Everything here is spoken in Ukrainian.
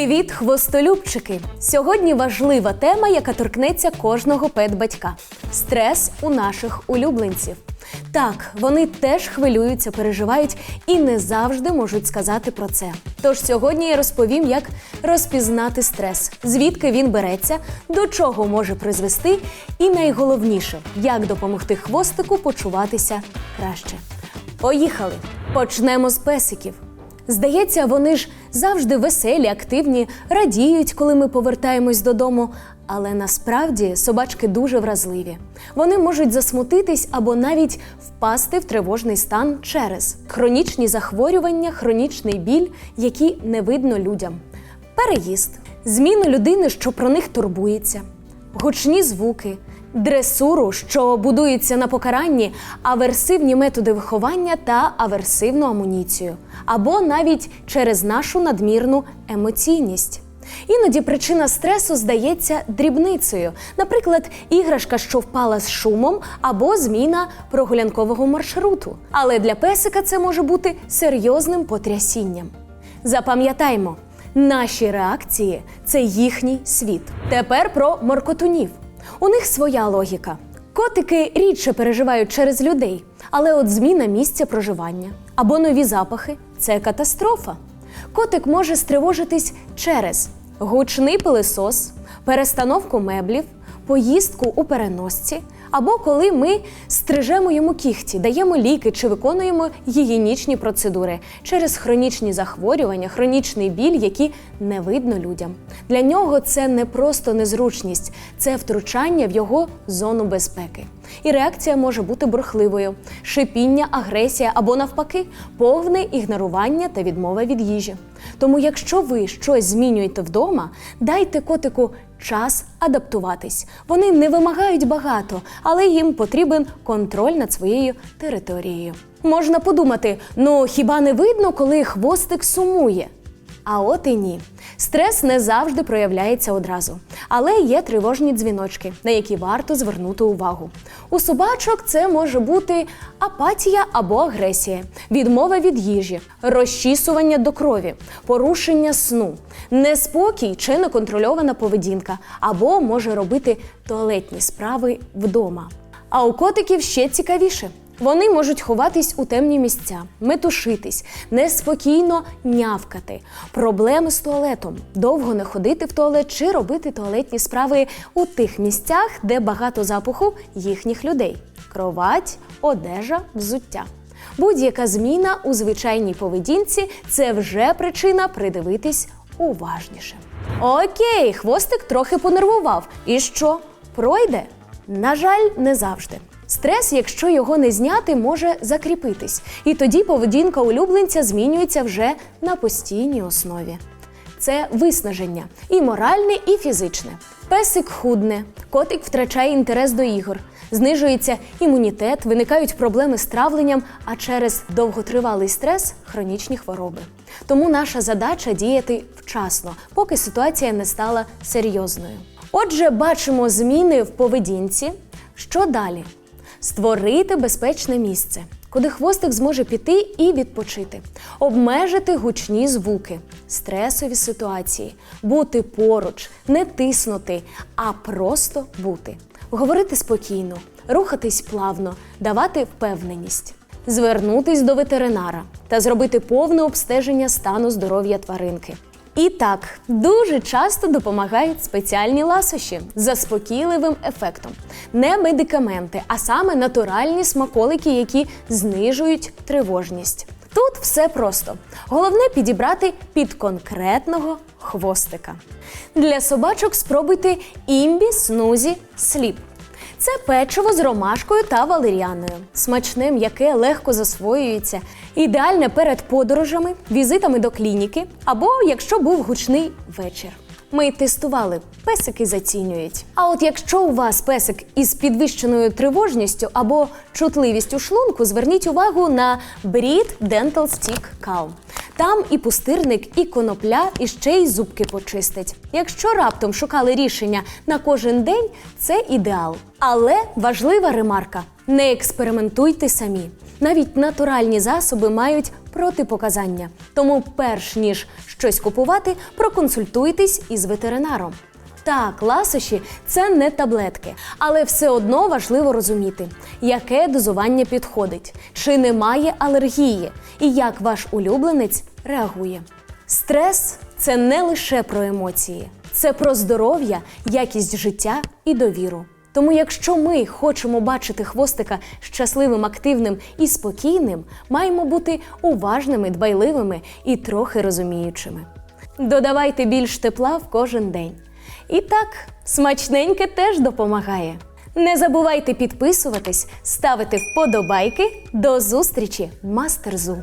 Привіт, хвостолюбчики! Сьогодні важлива тема, яка торкнеться кожного педбатька стрес у наших улюбленців. Так, вони теж хвилюються, переживають і не завжди можуть сказати про це. Тож сьогодні я розповім, як розпізнати стрес, звідки він береться, до чого може призвести, і найголовніше, як допомогти хвостику почуватися краще. Поїхали! Почнемо з песиків. Здається, вони ж завжди веселі, активні, радіють, коли ми повертаємось додому. Але насправді собачки дуже вразливі. Вони можуть засмутитись або навіть впасти в тривожний стан через хронічні захворювання, хронічний біль, які не видно людям, переїзд, зміну людини, що про них турбується, гучні звуки, дресуру, що будується на покаранні, аверсивні методи виховання та аверсивну амуніцію, або навіть через нашу надмірну емоційність. Іноді причина стресу здається дрібницею, наприклад, іграшка, що впала з шумом, або зміна прогулянкового маршруту. Але для песика це може бути серйозним потрясінням. Запам'ятаймо, наші реакції це їхній світ. Тепер про моркотунів. У них своя логіка. Котики рідше переживають через людей, але от зміна місця проживання або нові запахи це катастрофа. Котик може стривожитись через гучний пилисос, перестановку меблів, поїздку у переносці, або коли ми стрижемо йому кігті, даємо ліки чи виконуємо гігієнічні процедури через хронічні захворювання, хронічний біль, які не видно людям. Для нього це не просто незручність, це втручання в його зону безпеки. І реакція може бути бурхливою: шипіння, агресія або навпаки, повне ігнорування та відмова від їжі. Тому, якщо ви щось змінюєте вдома, дайте котику час адаптуватись. Вони не вимагають багато, але їм потрібен контроль над своєю територією. Можна подумати: ну хіба не видно, коли хвостик сумує? А от і ні. Стрес не завжди проявляється одразу, але є тривожні дзвіночки, на які варто звернути увагу. У собачок це може бути апатія або агресія, відмова від їжі, розчісування до крові, порушення сну, неспокій чи неконтрольована поведінка, або може робити туалетні справи вдома. А у котиків ще цікавіше. Вони можуть ховатись у темні місця, метушитись, неспокійно нявкати, проблеми з туалетом, довго не ходити в туалет чи робити туалетні справи у тих місцях, де багато запаху їхніх людей: кровать, одежа, взуття. Будь-яка зміна у звичайній поведінці це вже причина придивитись уважніше. Окей, хвостик трохи понервував. І що? Пройде? На жаль, не завжди. Стрес, якщо його не зняти, може закріпитись, і тоді поведінка улюбленця змінюється вже на постійній основі. Це виснаження і моральне, і фізичне. Песик худне, котик втрачає інтерес до ігор, знижується імунітет, виникають проблеми з травленням, а через довготривалий стрес хронічні хвороби. Тому наша задача діяти вчасно, поки ситуація не стала серйозною. Отже, бачимо зміни в поведінці. Що далі? Створити безпечне місце, куди хвостик зможе піти і відпочити, обмежити гучні звуки, стресові ситуації, бути поруч, не тиснути, а просто бути, говорити спокійно, рухатись плавно, давати впевненість, звернутись до ветеринара та зробити повне обстеження стану здоров'я тваринки. І так, дуже часто допомагають спеціальні ласощі з заспокійливим ефектом. Не медикаменти, а саме натуральні смаколики, які знижують тривожність. Тут все просто. Головне підібрати під конкретного хвостика. Для собачок спробуйте імбі, снузі, сліп. Це печиво з ромашкою та валеріаною. Смачне, м'яке, легко засвоюється. Ідеальне перед подорожами, візитами до клініки або якщо був гучний вечір. Ми тестували, песики зацінюють. А от якщо у вас песик із підвищеною тривожністю або чутливістю шлунку, зверніть увагу на Breed Dental Stick Calm. Там і пустирник, і конопля, і ще й зубки почистить. Якщо раптом шукали рішення на кожен день, це ідеал. Але важлива ремарка: не експериментуйте самі. Навіть натуральні засоби мають протипоказання. Тому, перш ніж щось купувати, проконсультуйтесь із ветеринаром. Так, ласощі це не таблетки, але все одно важливо розуміти, яке дозування підходить, чи немає алергії, і як ваш улюбленець реагує. Стрес це не лише про емоції, це про здоров'я, якість життя і довіру. Тому, якщо ми хочемо бачити хвостика щасливим, активним і спокійним, маємо бути уважними, дбайливими і трохи розуміючими. Додавайте більш тепла в кожен день. І так, смачненьке теж допомагає. Не забувайте підписуватись, ставити вподобайки. До зустрічі, мастерзу!